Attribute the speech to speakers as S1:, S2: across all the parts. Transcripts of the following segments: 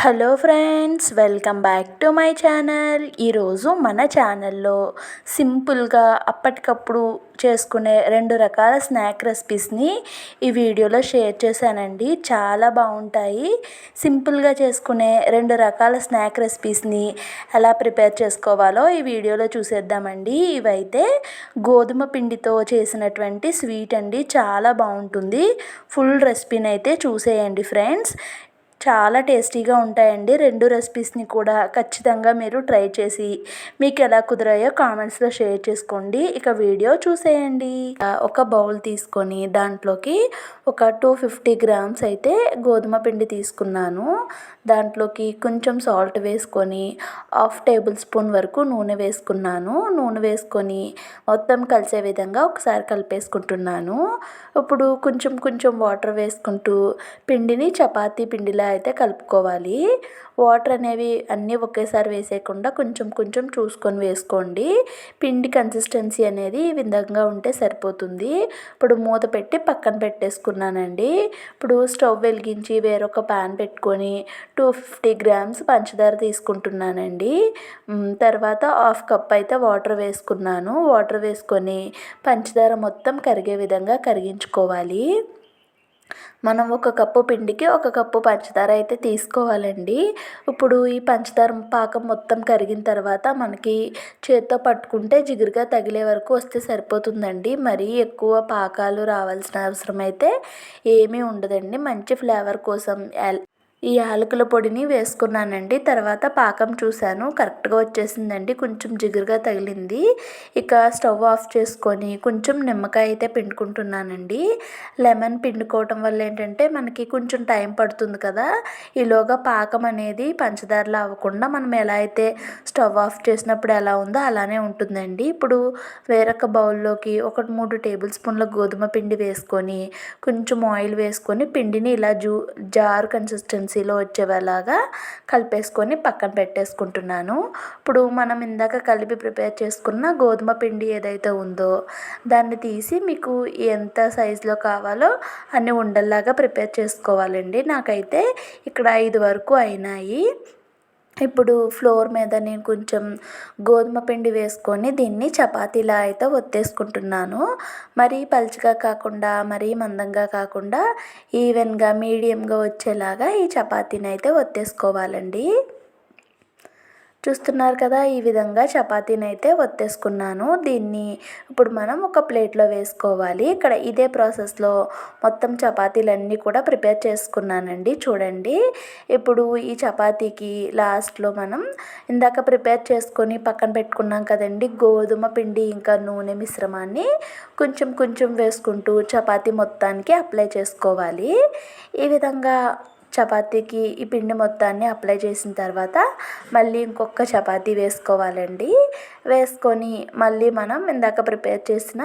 S1: Hello friends welcome back to my channel. ఈరోజు మన ఛానల్లో సింపుల్గా అప్పటికప్పుడు చేసుకునే రెండు రకాల స్నాక్ రెసిపీస్ని ఈ వీడియోలో షేర్ చేశానండి. చాలా బాగుంటాయి. సింపుల్గా చేసుకునే రెండు రకాల స్నాక్ రెసిపీస్ని ఎలా ప్రిపేర్ చేసుకోవాలో ఈ వీడియోలో చూసేద్దామండి. ఇవైతే గోధుమ పిండితో చేసినటువంటి స్వీట్ అండి. చాలా బాగుంటుంది. ఫుల్ రెసిపీని అయితే చూసేయండి ఫ్రెండ్స్. చాలా టేస్టీగా ఉంటాయండి. రెండు రెసిపీస్ని కూడా ఖచ్చితంగా మీరు ట్రై చేసి మీకు ఎలా కుదిరాయో కామెంట్స్లో షేర్ చేసుకోండి. ఇక వీడియో చూసేయండి. ఒక బౌల్ తీసుకొని దాంట్లోకి ఒక టూ ఫిఫ్టీ గ్రామ్స్ అయితే గోధుమ పిండి తీసుకున్నాను. దాంట్లోకి కొంచెం సాల్ట్ వేసుకొని హాఫ్ టేబుల్ స్పూన్ వరకు నూనె వేసుకున్నాను. నూనె వేసుకొని మొత్తం కలిసే విధంగా ఒకసారి కలిపేసుకుంటున్నాను. ఇప్పుడు కొంచెం కొంచెం వాటర్ వేసుకుంటూ పిండిని చపాతీ పిండిలా అయితే కలుపుకోవాలి. వాటర్ అనేవి అన్నీ ఒకేసారి వేసేయకుండా కొంచెం కొంచెం చూసుకొని వేసుకోండి. పిండి కన్సిస్టెన్సీ అనేది ఈ విధంగా ఉంటే సరిపోతుంది. ఇప్పుడు మూత పెట్టి పక్కన పెట్టేసుకున్నానండి. ఇప్పుడు స్టవ్ వెలిగించి వేరొక ప్యాన్ పెట్టుకొని టూ ఫిఫ్టీ గ్రామ్స్ పంచదార తీసుకుంటున్నానండి. తర్వాత హాఫ్ కప్ అయితే వాటర్ వేసుకున్నాను. వాటర్ వేసుకొని పంచదార మొత్తం కరిగే విధంగా కరిగించుకోవాలి. మనం ఒక కప్పు పిండికి ఒక కప్పు పంచదార అయితే తీసుకోవాలండి. ఇప్పుడు ఈ పంచదార పాకం మొత్తం కరిగిన తర్వాత మనకి చేత్తో పట్టుకుంటే జిగురుగా తగిలే వరకు వస్తే సరిపోతుందండి. మరీ ఎక్కువ పాకాలు రావాల్సిన అవసరం అయితే ఏమీ ఉండదండి. మంచి ఫ్లేవర్ కోసం ఈ యాలకుల పొడిని వేసుకున్నానండి. తర్వాత పాకం చూశాను. కరెక్ట్గా వచ్చేసిందండి. కొంచెం జిగురుగా తగిలింది. ఇక స్టవ్ ఆఫ్ చేసుకొని కొంచెం నిమ్మకాయ అయితే పిండుకుంటున్నానండి. లెమన్ పిండుకోవటం వల్ల ఏంటంటే మనకి కొంచెం టైం పడుతుంది కదా. ఈలోగా పాకం అనేది పంచదారలు అవ్వకుండా మనం ఎలా అయితే స్టవ్ ఆఫ్ చేసినప్పుడు ఎలా ఉందో అలానే ఉంటుందండి. ఇప్పుడు వేరొక బౌల్లోకి ఒక మూడు టేబుల్ స్పూన్ల గోధుమ పిండి వేసుకొని కొంచెం ఆయిల్ వేసుకొని పిండిని ఇలా జూ జార్ కన్సిస్టెన్సీ కన్సిస్టెన్సీలో వచ్చేలాగా కలిపేసుకొని పక్కన పెట్టేసుకుంటున్నాను. ఇప్పుడు మనం ఇందాక కలిపి ప్రిపేర్ చేసుకున్న గోధుమ పిండి ఏదైతే ఉందో దాన్ని తీసి మీకు ఎంత సైజులో కావాలో అన్ని ఉండల్లాగా ప్రిపేర్ చేసుకోవాలండి. నాకైతే ఇక్కడ ఐదు వరకు అయినాయి. ఇప్పుడు ఫ్లోర్ మీద నేను కొంచెం గోధుమ పిండి వేసుకొని దీన్ని చపాతీలా అయితే ఒత్తేసుకుంటున్నాను. మరీ పలుచగా కాకుండా మరీ మందంగా కాకుండా ఈవెన్గా మీడియంగా వచ్చేలాగా ఈ చపాతీని అయితే ఒత్తేసుకోవాలండి. చూస్తున్నారు కదా ఈ విధంగా చపాతీని అయితే ఒత్తేసుకున్నాను. దీన్ని ఇప్పుడు మనం ఒక ప్లేట్లో వేసుకోవాలి. ఇక్కడ ఇదే ప్రాసెస్లో మొత్తం చపాతీలన్నీ కూడా ప్రిపేర్ చేసుకున్నానండి. చూడండి. ఇప్పుడు ఈ చపాతీకి లాస్ట్లో మనం ఇందాక ప్రిపేర్ చేసుకొని పక్కన పెట్టుకున్నాం కదండి గోధుమ పిండి ఇంకా నూనె మిశ్రమాన్ని కొంచెం కొంచెం వేసుకుంటూ చపాతీ మొత్తానికి అప్లై చేసుకోవాలి. ఈ విధంగా చపాతీకి ఈ పిండి మొత్తాన్ని అప్లై చేసిన తర్వాత మళ్ళీ ఇంకొక చపాతీ వేసుకోవాలండి. వేసుకొని మళ్ళీ మనం ఇందాక ప్రిపేర్ చేసిన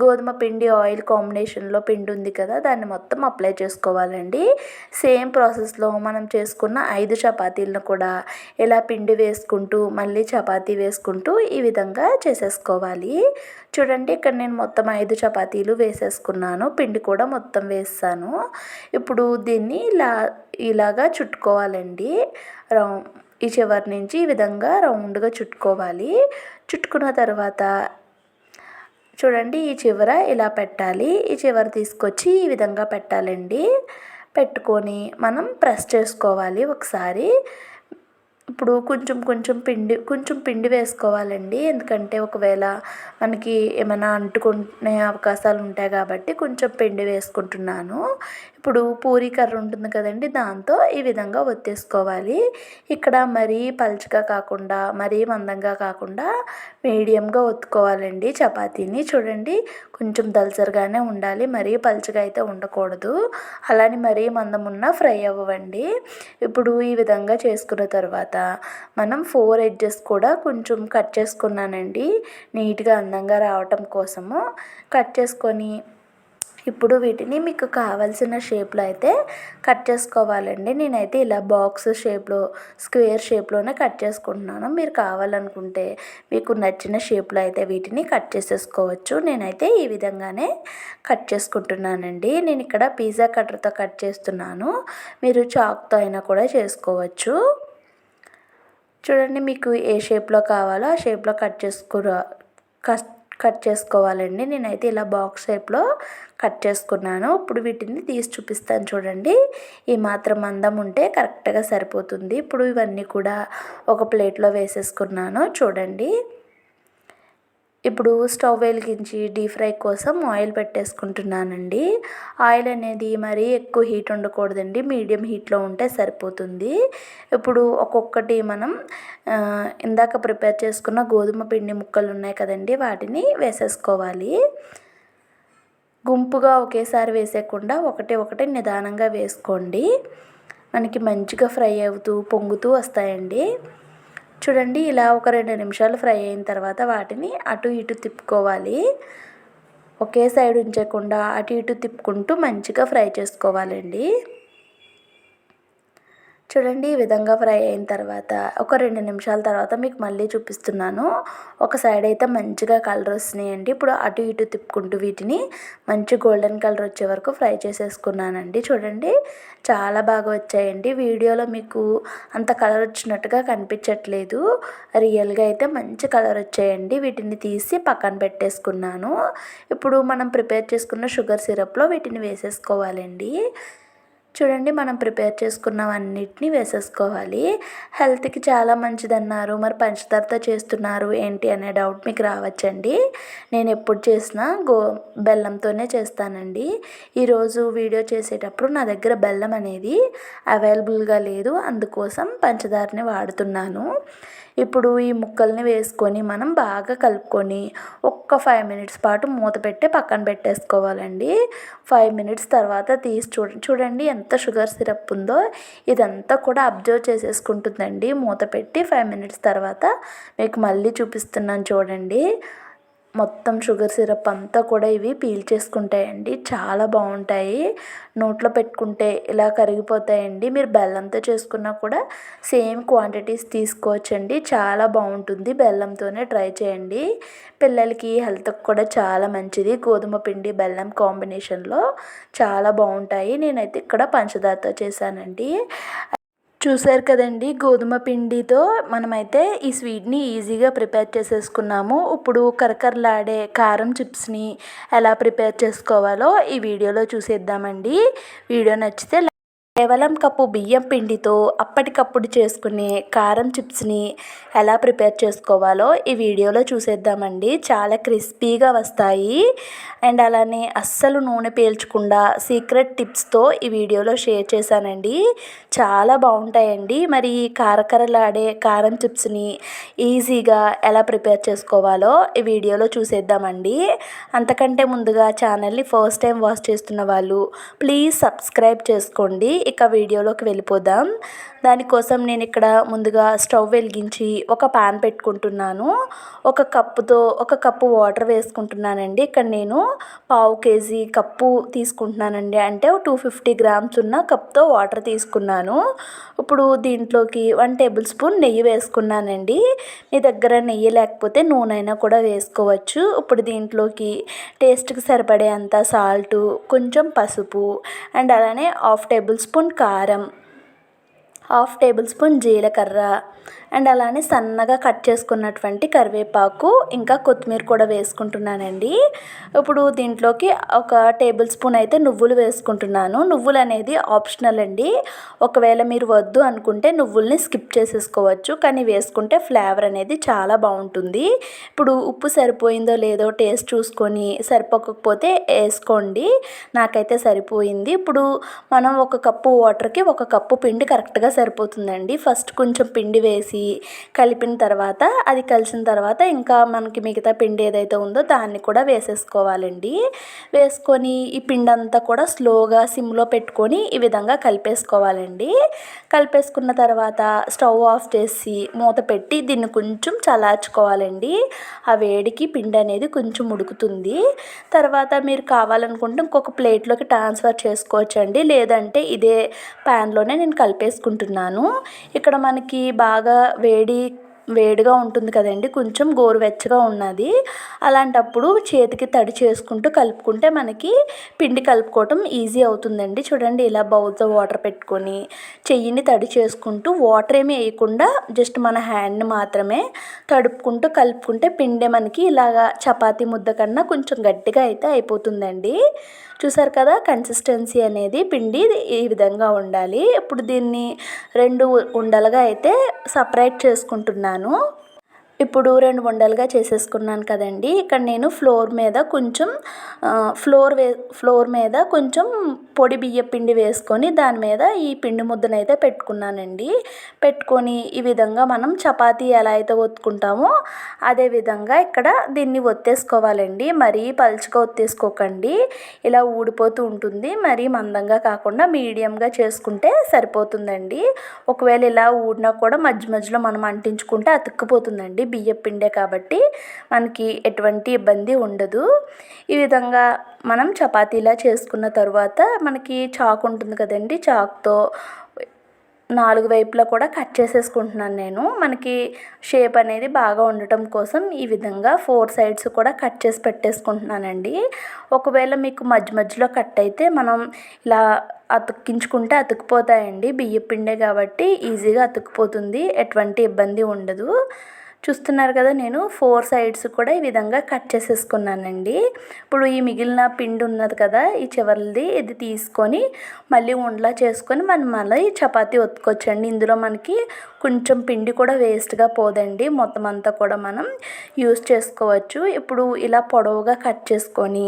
S1: గోధుమ పిండి ఆయిల్ కాంబినేషన్లో పిండి ఉంది కదా దాన్ని మొత్తం అప్లై చేసుకోవాలండి. సేమ్ ప్రాసెస్లో మనం చేసుకున్న ఐదు చపాతీలను కూడా ఇలా పిండి వేసుకుంటూ మళ్ళీ చపాతీ వేసుకుంటూ ఈ విధంగా చేసేసుకోవాలి. చూడండి ఇక్కడ నేను మొత్తం ఐదు చపాతీలు వేసేసుకున్నాను పిండి కూడా మొత్తం వేస్తాను ఇప్పుడు దీన్ని ఇలా ఇలాగా చుట్టుకోవాలండి. రౌ ఈ చివరి నుంచి ఈ విధంగా రౌండ్గా చుట్టుకోవాలి. చుట్టుకున్న తర్వాత చూడండి ఈ చివర ఇలా పెట్టాలి. ఈ చివర తీసుకొచ్చి ఈ విధంగా పెట్టాలండి. పెట్టుకొని మనం ప్రెస్ చేసుకోవాలి ఒకసారి. ఇప్పుడు కొంచెం కొంచెం పిండి కొంచెం పిండి వేసుకోవాలండి. ఎందుకంటే ఒకవేళ మనకి ఏమైనా అంటుకునే అవకాశాలు ఉంటాయి కాబట్టి కొంచెం పిండి వేసుకుంటున్నాను. ఇప్పుడు పూరీ కర్ర ఉంటుంది కదండి దాంతో ఈ విధంగా ఒత్తేసుకోవాలి. ఇక్కడ మరీ పలుచగా కాకుండా మరీ మందంగా కాకుండా మీడియంగా ఒత్తుకోవాలండి చపాతీని. చూడండి కొంచెం దలసరిగానే ఉండాలి మరీ పలుచగా అయితే ఉండకూడదు. అలానే మరీ మందం ఉన్న ఫ్రై అవ్వండి. ఇప్పుడు ఈ విధంగా చేసుకున్న తర్వాత మనం ఫోర్ ఎడ్జెస్ కూడా కొంచెం కట్ చేసుకున్నానండి. నీట్గా అందంగా రావటం కోసము కట్ చేసుకొని ఇప్పుడు వీటిని మీకు కావాల్సిన షేప్లో అయితే కట్ చేసుకోవాలండి. నేనైతే ఇలా బాక్స్ షేప్లో స్క్వేర్ షేప్లోనే కట్ చేసుకుంటున్నాను. మీరు కావాలనుకుంటే మీకు నచ్చిన షేప్లో అయితే వీటిని కట్ చేసేసుకోవచ్చు. నేనైతే ఈ విధంగానే కట్ చేసుకుంటున్నానండి. నేను ఇక్కడ పిజ్జా కట్టర్తో కట్ చేస్తున్నాను. మీరు చాక్తో అయినా కూడా చేసుకోవచ్చు. చూడండి మీకు ఏ షేప్లో కావాలో ఆ షేప్లో కట్ చేసుకురా కట్ కట్ చేసుకోవాలండి. నేనైతే ఇలా బాక్స్ షేప్లో కట్ చేసుకున్నాను. ఇప్పుడు వీటిని తీసి చూపిస్తాను చూడండి. ఈ మాత్రం అందం ఉంటే కరెక్ట్గా సరిపోతుంది. ఇప్పుడు ఇవన్నీ కూడా ఒక ప్లేట్లో వేసేసుకున్నాను. చూడండి. ఇప్పుడు స్టవ్ వెలిగించి డీప్ ఫ్రై కోసం ఆయిల్ పెట్టేసుకుంటున్నానండి. ఆయిల్ అనేది మరీ ఎక్కువ హీట్ ఉండకూడదండి. మీడియం హీట్లో ఉంటే సరిపోతుంది. ఇప్పుడు ఒక్కొక్కటి మనం ఇందాక ప్రిపేర్ చేసుకున్న గోధుమ పిండి ముక్కలు ఉన్నాయి కదండి వాటిని వేసేసుకోవాలి. గుంపుగా ఒకేసారి వేసేయకుండా ఒకటి ఒకటి నిదానంగా వేసుకోండి. మనకి మంచిగా ఫ్రై అవుతూ పొంగుతూ వస్తాయండి. చూడండి ఇలా ఒక రెండు నిమిషాలు ఫ్రై అయిన తర్వాత వాటిని అటు ఇటు తిప్పుకోవాలి. ఒకే సైడ్ ఉంచకుండా అటు ఇటు తిప్పుకుంటూ మంచిగా ఫ్రై చేసుకోవాలండి. చూడండి ఈ విధంగా ఫ్రై అయిన తర్వాత ఒక రెండు నిమిషాల తర్వాత మీకు మళ్ళీ చూపిస్తున్నాను. ఒక సైడ్ అయితే మంచిగా కలర్ వస్తున్నాయండి. ఇప్పుడు అటు ఇటు తిప్పుకుంటూ వీటిని మంచి గోల్డెన్ కలర్ వచ్చే వరకు ఫ్రై చేసేసుకున్నానండి. చూడండి చాలా బాగా వచ్చాయండి. వీడియోలో మీకు అంత కలర్ వచ్చినట్టుగా కనిపించట్లేదు. రియల్గా అయితే మంచి కలర్ వచ్చాయండి. వీటిని తీసి పక్కన పెట్టేసుకున్నాను. ఇప్పుడు మనం ప్రిపేర్ చేసుకున్న షుగర్ సిరప్లో వీటిని వేసేసుకోవాలండి. చూడండి మనం ప్రిపేర్ చేసుకున్నవన్నిటిని వేసేసుకోవాలి. హెల్త్కి చాలా మంచిదన్నారు. మరి పంచదారతో చేస్తున్నారు ఏంటి అనే డౌట్ మీకు రావచ్చండి. నేను ఎప్పుడు చేసినా గో బెల్లంతోనే చేస్తానండి. ఈరోజు వీడియో చేసేటప్పుడు నా దగ్గర బెల్లం అనేది అవైలబుల్గా లేదు. అందుకోసం పంచదారని వాడుతున్నాను. ఇప్పుడు ఈ ముక్కల్ని వేసుకొని మనం బాగా కలుపుకొని ఒక్క ఫైవ్ మినిట్స్ పాటు మూత పెట్టి పక్కన పెట్టేసుకోవాలండి. ఫైవ్ మినిట్స్ తర్వాత తీసి చూ చూడండి ఎంత షుగర్ సిరప్ ఉందో. ఇదంతా కూడా అబ్జర్వ్ చేసేసుకుంటుందండి. మూత పెట్టి ఫైవ్ మినిట్స్ తర్వాత మీకు మళ్ళీ చూపిస్తున్నాను చూడండి. మొత్తం షుగర్ సిరప్ అంతా కూడా ఇవి పీల్ చేసుకుంటాయండి చాలా బాగుంటాయి. నోట్లో పెట్టుకుంటే ఇలా కరిగిపోతాయండి. మీరు బెల్లంతో చేసుకున్నా కూడా సేమ్ క్వాంటిటీస్ తీసుకోవచ్చండి. చాలా బాగుంటుంది. బెల్లంతోనే ట్రై చేయండి. పిల్లలకి హెల్త్కి కూడా చాలా మంచిది. గోధుమ పిండి బెల్లం కాంబినేషన్లో చాలా బాగుంటాయి. నేనైతే ఇక్కడ పంచదారతో చేశానండి. చూసారు కదండి గోధుమ పిండితో మనమైతే ఈ స్వీట్ని ఈజీగా ప్రిపేర్ చేసేసుకున్నాము. ఇప్పుడు కరకరలాడే కారం చిప్స్ని ఎలా ప్రిపేర్ చేసుకోవాలో ఈ వీడియోలో చూసేద్దామండి. వీడియో నచ్చితే కేవలం కప్పు బియ్యం పిండితో అప్పటికప్పుడు చేసుకునే కారం చిప్స్ని ఎలా ప్రిపేర్ చేసుకోవాలో ఈ వీడియోలో చూసేద్దామండి. చాలా క్రిస్పీగా వస్తాయి. అండ్ అలానే అస్సలు నూనె పీల్చకుండా సీక్రెట్ టిప్స్తో ఈ వీడియోలో షేర్ చేశానండి. చాలా బాగుంటాయండి. మరి కారకరలాడే కారం చిప్స్ని ఈజీగా ఎలా ప్రిపేర్ చేసుకోవాలో ఈ వీడియోలో చూసేద్దామండి. అంతకంటే ముందుగా ఛానల్ని ఫస్ట్ టైం వాచ్ చేస్తున్న వాళ్ళు ప్లీజ్ సబ్స్క్రైబ్ చేసుకోండి. ఇక వీడియోలోకి వెళ్ళిపోదాం. దానికోసం నేను ఇక్కడ ముందుగా స్టవ్ వెలిగించి ఒక పాన్ పెట్టుకుంటున్నాను. ఒక కప్పుతో ఒక కప్పు వాటర్ వేసుకుంటున్నానండి. ఇక్కడ నేను పావు కేజీ కప్పు తీసుకుంటున్నానండి. అంటే టూ ఫిఫ్టీ గ్రామ్స్ ఉన్న కప్తో వాటర్ తీసుకున్నాను. ఇప్పుడు దీంట్లోకి వన్ టేబుల్ స్పూన్ నెయ్యి వేసుకున్నానండి. మీ దగ్గర నెయ్యి లేకపోతే నూనె అయినా కూడా వేసుకోవచ్చు. ఇప్పుడు దీంట్లోకి టేస్ట్కి సరిపడే అంత సాల్ట్ కొంచెం పసుపు అండ్ అలానే హాఫ్ టేబుల్ స్పూన్ కారం హాఫ్ టేబుల్ స్పూన్ జీలకర్ర. అండ్ అలానే సన్నగా కట్ చేసుకున్నటువంటి కరివేపాకు ఇంకా కొత్తిమీర కూడా వేసుకుంటున్నానండి. ఇప్పుడు దీంట్లోకి ఒక టేబుల్ స్పూన్ అయితే నువ్వులు వేసుకుంటున్నాను. నువ్వులు అనేది ఆప్షనల్ అండి. ఒకవేళ మీరు వద్దు అనుకుంటే నువ్వుల్ని స్కిప్ చేసేసుకోవచ్చు. కానీ వేసుకుంటే ఫ్లేవర్ అనేది చాలా బాగుంటుంది. ఇప్పుడు ఉప్పు సరిపోయిందో లేదో టేస్ట్ చూసుకొని సరిపోకపోతే వేసుకోండి. నాకైతే సరిపోయింది. ఇప్పుడు మనం ఒక కప్పు వాటర్కి ఒక కప్పు పిండి కరెక్ట్గా సరిపోతుందండి. ఫస్ట్ కొంచెం పిండి వేసి కలిపిన తర్వాత అది కలిసిన తర్వాత ఇంకా మనకి మిగతా పిండి ఏదైతే ఉందో దాన్ని కూడా వేసేసుకోవాలండి. వేసుకొని ఈ పిండి అంతా కూడా స్లోగా సిమ్లో పెట్టుకొని ఈ విధంగా కలిపేసుకోవాలండి. కలిపేసుకున్న తర్వాత స్టవ్ ఆఫ్ చేసి మూత పెట్టి దీన్ని కొంచెం చలార్చుకోవాలండి ఆ వేడికి పిండి అనేది కొంచెం ఉడుకుతుంది. తర్వాత మీరు కావాలనుకుంటే ఇంకొక ప్లేట్లోకి ట్రాన్స్ఫర్ చేసుకోవచ్చండి. లేదంటే ఇదే ప్యాన్లోనే నేను కలిపేసుకుంటున్నాను. చూపిస్తున్నాను ఇక్కడ మనకి బాగా వేడి వేడిగా ఉంటుంది కదండి కొంచెం గోరువెచ్చగా ఉన్నది. అలాంటప్పుడు చేతికి తడి చేసుకుంటూ కలుపుకుంటే మనకి పిండి కలుపుకోవటం ఈజీ అవుతుందండి. చూడండి ఇలా బౌల్తో వాటర్ పెట్టుకొని చెయ్యిని తడి చేసుకుంటూ వాటర్ ఏమి వేయకుండా జస్ట్ మన హ్యాండ్ని మాత్రమే తడుపుకుంటూ కలుపుకుంటే పిండి మనకి ఇలాగా చపాతీ ముద్ద కన్నా కొంచెం గట్టిగా అయితే అయిపోతుందండి. చూసారు కదా కన్సిస్టెన్సీ అనేది పిండి ఈ విధంగా ఉండాలి. ఇప్పుడు దీన్ని రెండు ఉండలుగా అయితే సపరేట్ చేసుకుంటున్నాను. ¿no? ఇప్పుడు రెండు ఉండలుగా చేసేసుకున్నాను కదండి. ఇక్కడ నేను ఫ్లోర్ మీద కొంచెం ఫ్లోర్ వే ఫ్లోర్ మీద కొంచెం పొడి బియ్య పిండి వేసుకొని దాని మీద ఈ పిండి ముద్దనైతే పెట్టుకున్నానండి. పెట్టుకొని ఈ విధంగా మనం చపాతీ ఎలా అయితే ఒత్తుకుంటామో అదే విధంగా ఇక్కడ దీన్ని ఒత్తేసుకోవాలండి. మరీ పలుచగా ఒత్తేసుకోకండి. ఇలా ఊడిపోతూ ఉంటుంది. మరీ మందంగా కాకుండా మీడియంగా చేసుకుంటే సరిపోతుందండి. ఒకవేళ ఇలా ఊడినా కూడా మధ్య మధ్యలో మనం అంటించుకుంటే అతుక్కుపోతుందండి బియ్యం పిండే కాబట్టి మనకి ఎటువంటి ఇబ్బంది ఉండదు. ఈ విధంగా మనం చపాతీలా చేసుకున్న తర్వాత మనకి చాకు ఉంటుంది కదండి చాకుతో నాలుగు వైపులా కూడా కట్ చేసేసుకుంటున్నాను నేను. మనకి షేప్ అనేది బాగా ఉండటం కోసం ఈ విధంగా ఫోర్ సైడ్స్ కూడా కట్ చేసి పెట్టేసుకుంటున్నానండి. ఒకవేళ మీకు మధ్య మధ్యలో కట్ అయితే మనం ఇలా అతుక్కించుకుంటే అతుక్కుపోతాయండి. బియ్య పిండే కాబట్టి ఈజీగా అతుక్కుపోతుంది ఎటువంటి ఇబ్బంది ఉండదు. చూస్తున్నారు కదా నేను ఫోర్ సైడ్స్ కూడా ఈ విధంగా కట్ చేసేసుకున్నానండి. ఇప్పుడు ఈ మిగిలిన పిండి ఉన్నది కదా ఈ చివరిది ఇది తీసుకొని మళ్ళీ ఉండలా చేసుకొని మనం మళ్ళీ చపాతీ ఒత్తుకోవచ్చండి ఇందులో మనకి కొంచెం పిండి కూడా వేస్ట్గా పోదండి. మొత్తం అంతా కూడా మనం యూస్ చేసుకోవచ్చు. ఇప్పుడు ఇలా పొడవుగా కట్ చేసుకొని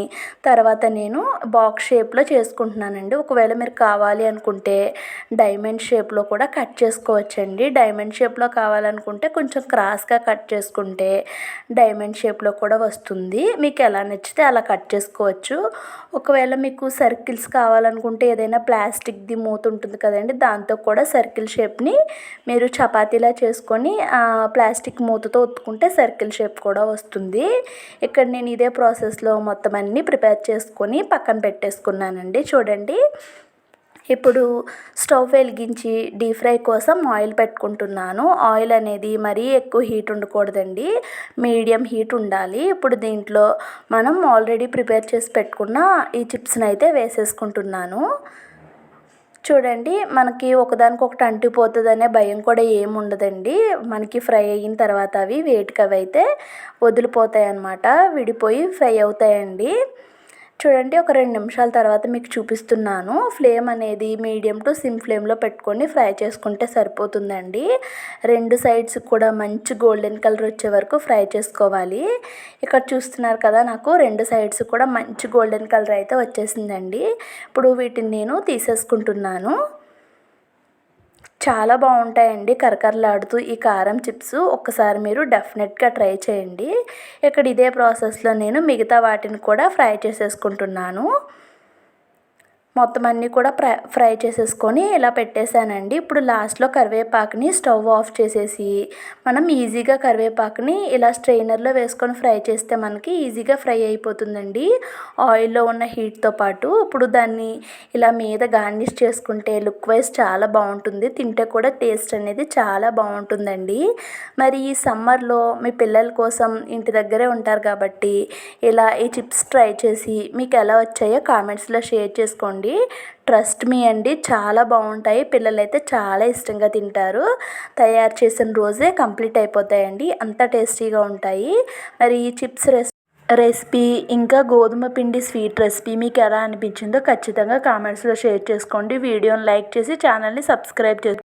S1: తర్వాత నేను బాక్స్ షేప్లో చేసుకుంటున్నానండి. ఒకవేళ మీరు కావాలి అనుకుంటే డైమండ్ షేప్లో కూడా కట్ చేసుకోవచ్చండి. డైమండ్ షేప్లో కావాలనుకుంటే కొంచెం క్రాస్గా కట్ చేసుకుంటే డైమండ్ షేప్లో కూడా వస్తుంది. మీకు ఎలా నచ్చితే అలా కట్ చేసుకోవచ్చు. ఒకవేళ మీకు సర్కిల్స్ కావాలనుకుంటే ఏదైనా ప్లాస్టిక్ది మూత ఉంటుంది కదండి దాంతో కూడా సర్కిల్ షేప్ని మీరు చపాతీలా చేసుకొని ప్లాస్టిక్ మూతతో ఒత్తుకుంటే సర్కిల్ షేప్ కూడా వస్తుంది. ఇక్కడ నేను ఇదే ప్రాసెస్లో మొత్తం అన్నీ ప్రిపేర్ చేసుకొని పక్కన పెట్టేసుకున్నానండి. చూడండి. ఇప్పుడు స్టవ్ వెలిగించి డీప్ ఫ్రై కోసం ఆయిల్ పెట్టుకుంటున్నాను. ఆయిల్ అనేది మరీ ఎక్కువ హీట్ ఉండకూడదండి. మీడియం హీట్ ఉండాలి. ఇప్పుడు దీంట్లో మనం ఆల్రెడీ ప్రిపేర్ చేసి పెట్టుకున్న ఈ చిప్స్ని అయితే వేసేసుకుంటున్నాను. చూడండి మనకి ఒకదానికొకటి అంటిపోతుందనే భయం కూడా ఏముండదండి. మనకి ఫ్రై అయిన తర్వాత అవి వేటికి అవి అయితే వదిలిపోతాయి అన్నమాట విడిపోయి ఫ్రై అవుతాయండి. చూడండి ఒక రెండు నిమిషాల తర్వాత మీకు చూపిస్తున్నాను. ఫ్లేమ్ అనేది మీడియం టు సిమ్ ఫ్లేమ్లో పెట్టుకొని ఫ్రై చేసుకుంటే సరిపోతుందండి. రెండు సైడ్స్ కూడా మంచి గోల్డెన్ కలర్ వచ్చే వరకు ఫ్రై చేసుకోవాలి. ఇక్కడ చూస్తున్నారు కదా నాకు రెండు సైడ్స్ కూడా మంచి గోల్డెన్ కలర్ అయితే వచ్చేసిందండి. ఇప్పుడు వీటిని నేను తీసేసుకుంటున్నాను. చాలా బాగుంటాయండి. కరకరలాడుతూ ఈ కారం చిప్స్. ఒక్కసారి మీరు డెఫినెట్గా ట్రై చేయండి. ఇక్కడ ఇదే ప్రాసెస్లో నేను మిగతా వాటిని కూడా ఫ్రై చేసేసుకుంటున్నాను. మొత్తం అన్నీ కూడా ఫ్రై ఫ్రై చేసేసుకొని ఇలా పెట్టేశానండి. ఇప్పుడు లాస్ట్లో కరివేపాకుని స్టవ్ ఆఫ్ చేసేసి మనం ఈజీగా కరివేపాకుని ఇలా స్ట్రైనర్లో వేసుకొని ఫ్రై చేస్తే మనకి ఈజీగా ఫ్రై అయిపోతుందండి. ఆయిల్లో ఉన్న హీట్తో పాటు ఇప్పుడు దాన్ని ఇలా మీద గార్నిష్ చేసుకుంటే లుక్ వైజ్ చాలా బాగుంటుంది. తింటే కూడా టేస్ట్ అనేది చాలా బాగుంటుందండి. మరి ఈ సమ్మర్లో మీ పిల్లల కోసం ఇంటి దగ్గరే ఉంటారు కాబట్టి ఇలా ఈ చిప్స్ ట్రై చేసి మీకు ఎలా వచ్చాయో కామెంట్స్లో షేర్ చేసుకోండి. ట్రస్ట్ మీ అండి చాలా బాగుంటాయి. పిల్లలైతే చాలా ఇష్టంగా తింటారు. తయారు చేసిన రోజే కంప్లీట్ అయిపోతాయండి. అంత టేస్టీగా ఉంటాయి. మరి ఈ చిప్స్ రెస్ రెసిపీ ఇంకా గోధుమ పిండి స్వీట్ రెసిపీ మీకు ఎలా అనిపించిందో ఖచ్చితంగా కామెంట్స్లో షేర్ చేసుకోండి. వీడియోని లైక్ చేసి ఛానల్ని సబ్స్క్రైబ్ చేసుకోండి